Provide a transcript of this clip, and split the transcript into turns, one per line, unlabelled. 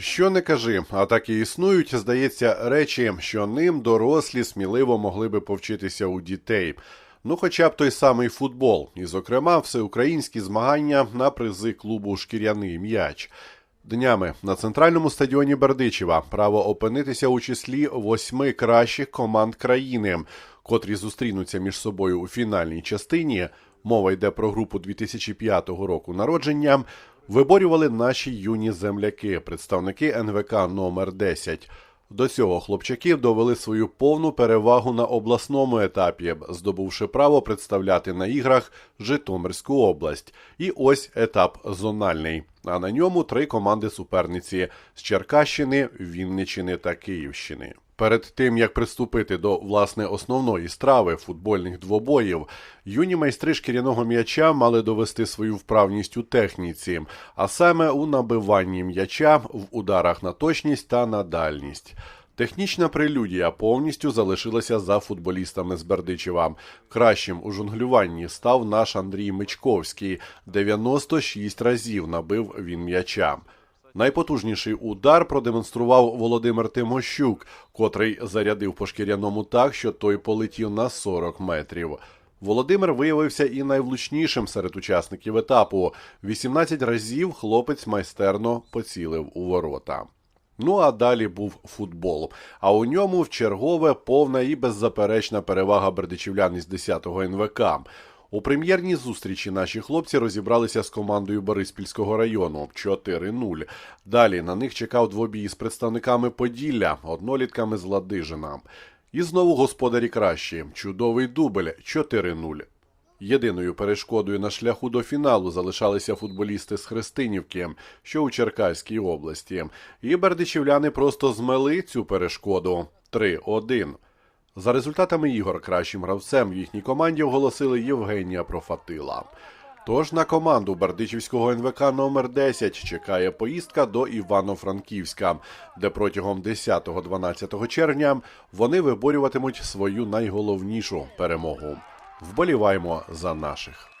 Що не кажи, а так і існують, здається, речі, що ним дорослі сміливо могли би повчитися у дітей. Ну, хоча б той самий футбол, і, зокрема, всеукраїнські змагання на призи клубу Шкіряний м'яч. Днями на центральному стадіоні Бердичева право опинитися у числі восьми кращих команд країни, котрі зустрінуться між собою у фінальній частині. Мова йде про групу 2005 року народження. Виборювали наші юні земляки, представники НВК номер 10 До цього хлопчаки довели свою повну перевагу на обласному етапі, здобувши право представляти на іграх Житомирську область. І ось етап зональний. А на ньому три команди суперниці з Черкащини, Вінничини та Київщини. Перед тим як приступити до власне основної страви футбольних двобоїв, юні майстри шкіряного м'яча мали довести свою вправність у техніці, а саме у набиванні м'яча в ударах на точність та на дальність. Технічна прелюдія повністю залишилася за футболістами з Бердичева. Кращим у жонглюванні став наш Андрій Мичковський. 96 разів набив він м'яча. Найпотужніший удар продемонстрував Володимир Тимощук, котрий зарядив по шкіряному так, що той полетів на 40 метрів. Володимир виявився і найвлучнішим серед учасників етапу. 18 разів хлопець майстерно поцілив у ворота. Ну а далі був футбол. А у ньому вчергове повна і беззаперечна перевага бердичівлян із 10-го НВК. У прем'єрній зустрічі наші хлопці розібралися з командою Бориспільського району 4-0. Далі на них чекав двобій з представниками Поділля, однолітками з Ладижина. І знову господарі кращі. Чудовий дубль 4-0. Єдиною перешкодою на шляху до фіналу залишалися футболісти з Христинівки, що у Черкаській області. І бердичівляни просто змели цю перешкоду 3-1. За результатами ігор кращим гравцем в їхній команді оголосили Євгенія Профатила. Тож на команду Бердичівського НВК номер 10 чекає поїздка до Івано-Франківська, де протягом 10-12 червня вони виборюватимуть свою найголовнішу перемогу. Вболіваємо за наших.